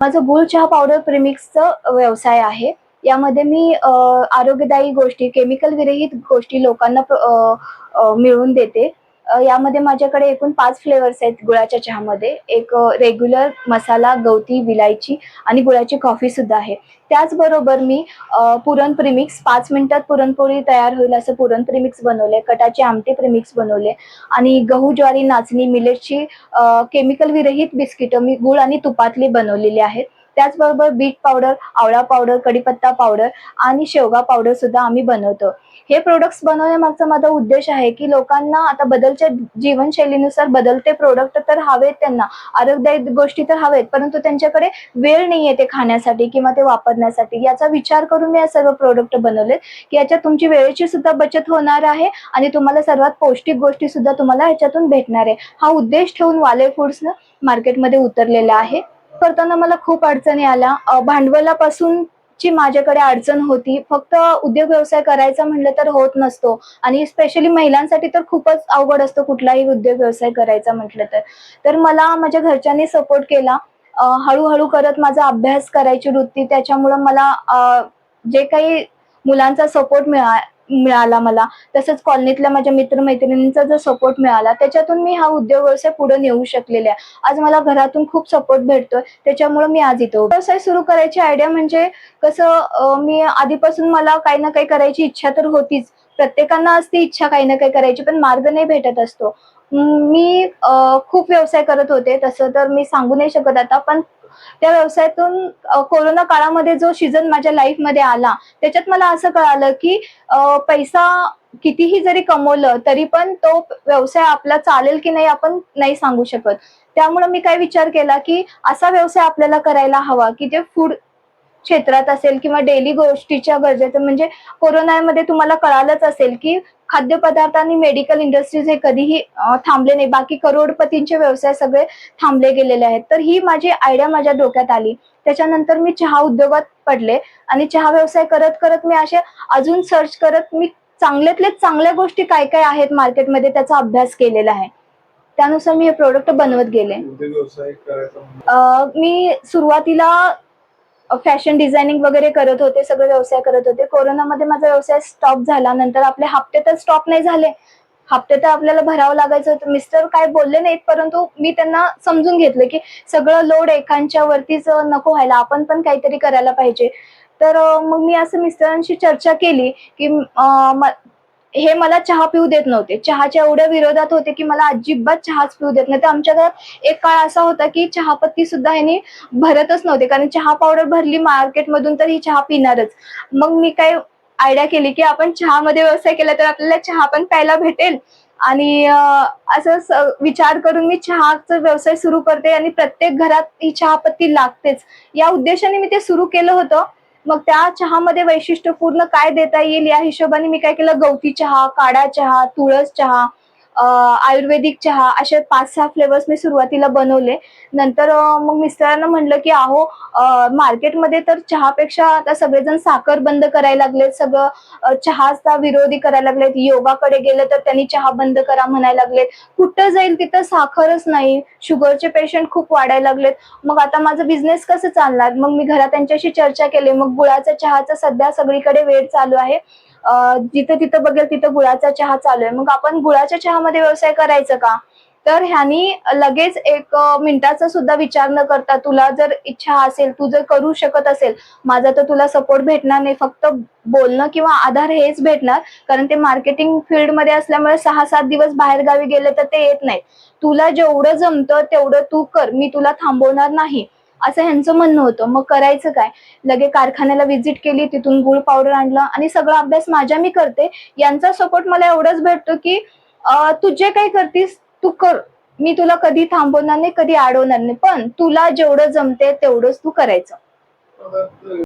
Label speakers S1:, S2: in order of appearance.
S1: माझं गुळ चहा पावडर प्रिमिक्सचं व्यवसाय आहे. यामध्ये मी आरोग्यदायी गोष्टी केमिकल विरहित गोष्टी लोकांना मिळवून देते. यामध्ये माझ्याकडे एकूण पाच फ्लेवर्स आहेत गुळाच्या चहामध्ये. एक रेग्युलर मसाला गवती विलायची आणि गुळाची कॉफी सुद्धा आहे. त्याचबरोबर मी पुरण प्रिमिक्स पाच मिनिटात पुरणपोळी तयार होईल असं पुरण प्रिमिक्स बनवले कटाचे आमटे प्रिमिक्स बनवले आणि गहू ज्वारी नाचणी मिलेटची केमिकल विरहित बिस्किटं मी गुळ आणि तुपातली बनवलेली आहेत. त्याचबरोबर बीट पावडर आवळा पावडर कडीपत्ता पावडर आणि शेवगा पावडर सुद्धा आम्ही बनवतो. हे प्रोडक्ट्स बनवण्यामागचा माझा उद्देश आहे की लोकांना आता बदलच्या जीवनशैलीनुसार बदलते प्रोडक्ट तर हवेत त्यांना आरोग्यदायी गोष्टी तर हवेत परंतु त्यांच्याकडे वेळ नाहीये ते खाण्यासाठी किंवा ते वापरण्यासाठी. याचा विचार करून मी या सर्व प्रोडक्ट बनवलेत की याच्यात तुमची वेळेची सुद्धा बचत होणार आहे आणि तुम्हाला सर्वात पौष्टिक गोष्टी सुद्धा तुम्हाला ह्याच्यातून भेटणार आहे. हा उद्देश ठेवून वाले फूड्स मार्केटमध्ये उतरलेला आहे. करताना मला खूप अडचणी आल्या. भांडवलापासून ची माझ्याकडे अडचण होती. फक्त उद्योग व्यवसाय करायचा म्हटलं तर होत नसतो. आणि स्पेशली महिलांसाठी तर खूपच अवघड असतो कुठलाही उद्योग व्यवसाय करायचा म्हटलं तर. तर मला माझ्या घरच्यांनी सपोर्ट केला. हळूहळू करत माझा अभ्यास करायची वृत्ती. त्याच्यामुळं मला जे काही मुलांचा सपोर्ट मिळा मिळाला मला. तसंच कॉलनीतल्या माझ्या मित्रमैत्रिणींचा जो सपोर्ट मिळाला त्याच्यातून मी हा उद्योग व्यवसाय पुढे नेऊ शकलेले आहे. आज मला घरातून खूप सपोर्ट भेटतोय. त्याच्यामुळे मी आज इथं व्यवसाय सुरू करायची आयडिया म्हणजे कसं मी आधीपासून मला काही ना काही करायची इच्छा तर होतीच. प्रत्येकांना असते इच्छा काही ना काही करायची पण मार्ग नाही भेटत असतो. मी खूप व्यवसाय करत होते. तसं तर मी सांगू नाही शकत आता पण त्या व्यवसायातून कोरोना काळामध्ये जो सीझन माझ्या लाईफमध्ये आला त्याच्यात मला असं कळालं की पैसा कितीही जरी कमवलं तरी पण तो व्यवसाय आपला चालेल की नाही आपण नाही सांगू शकत. त्यामुळे मी काय विचार केला की असा व्यवसाय आपल्याला करायला हवा की जे फूड क्षेत्रात असेल किंवा डेली गोष्टीच्या गरजेचं म्हणजे कोरोनामध्ये तुम्हाला कळालंच असेल की खाद्यपदार्थ आणि मेडिकल इंडस्ट्रीज हे कधीही थांबले नाही. बाकी करोडपतींचे व्यवसाय सगळे थांबले गेलेले आहेत. तर ही माझी आयडिया माझ्या डोक्यात आली. त्याच्यानंतर मी चहा उद्योगात पडले आणि चहा व्यवसाय करत करत मी असे अजून सर्च करत मी चांगल्यातले चांगल्या गोष्टी काय काय आहेत मार्केटमध्ये त्याचा अभ्यास केलेला आहे. त्यानुसार मी हे प्रोडक्ट बनवत गेले. मी सुरुवातीला फॅशन डिझायनिंग वगैरे करत होते सगळे व्यवसाय करत होते. कोरोनामध्ये माझा व्यवसाय स्टॉप झाला. नंतर आपले हप्ते तर स्टॉप नाही झाले. हप्ते तर आपल्याला भरावं लागायचं होतं. मिस्टर काय बोलले नाहीत परंतु मी त्यांना समजून घेतलं की सगळं लोड एकांच्या वरतीच नको व्हायला. आपण पण काहीतरी करायला पाहिजे. तर मग मी असं मिस्टरांशी चर्चा केली की हे मला चहा पिऊ देत नव्हते. चहाच्या एवढ्या विरोधात होते की मला अजिबात चहाच पिऊ देत नव्हते. आमच्या घरात एक काळ असा होता की चहापत्ती सुद्धा ह्यांनी भरतच नव्हते. कारण चहा पावडर भरली मार्केटमधून तर ही चहा पिणारच. मग मी काय आयडिया केली की आपण चहामध्ये व्यवसाय केला तर आपल्याला चहा पण प्यायला भेटेल. आणि असं स- विचार करून मी चहाचा व्यवसाय सुरू करते आणि प्रत्येक घरात ही चहापत्ती लागतेच. या उद्देशाने मी ते सुरू केलं होतं. मग त्या चहामध्ये वैशिष्ट्यपूर्ण काय देता येईल या हिशोबाने मी काय केलं? गवती चहा काळा चहा तुळस चहा आयुर्वेदिक चहा असे पाच सहा फ्लेवर्स मी सुरुवातीला बनवले. नंतर मग मिस्टरांना म्हणलं की अहो मार्केटमध्ये तर चहापेक्षा आता सगळेजण साखर बंद करायला लागलेत. सगळं चहाचा विरोधी करायला लागलेत. योगाकडे गेलं तर त्यांनी चहा बंद करा म्हणायला लागलेत. कुठं जाईल तिथं साखरच नाही. शुगरचे पेशंट खूप वाढायला लागलेत. मग आता माझा बिझनेस कसं चालणार? मग मी घरात त्यांच्याशी चर्चा केली. मग गुळाचा चहाचा सध्या सगळीकडे वेळ चालू आहे. जिथं तिथं बघेल तिथं गुळाचा चहा चालू आहे. मग आपण गुळाच्या चहामध्ये व्यवसाय करायचं का? तर ह्यानी लगेच एक मिनिटाचा सुद्धा विचार न करता तुला जर इच्छा असेल तू जर करू शकत असेल माझा तर तुला सपोर्ट भेटणार नाही. फक्त बोलणं किंवा आधार हेच भेटणार. कारण ते मार्केटिंग फील्डमध्ये असल्यामुळे सहा सात दिवस बाहेर गावी गेले तर ते येत नाही तुला जेवढं जमतं तेवढं तू कर. मी तुला थांबवणार नाही. असं ह्यांचं म्हणणं होतं. मग करायचं काय? लगे कारखान्याला व्हिजिट केली तिथून गुळ पावडर आणलं आणि सगळा अभ्यास माझ्या मी करते. यांचा सपोर्ट मला एवढंच भेटतो की तू जे काही करतीस तू कर. मी तुला कधी थांबवणार नाही कधी अडवणार नाही. पण तुला जेवढं जमते तेवढंच तू करायचं.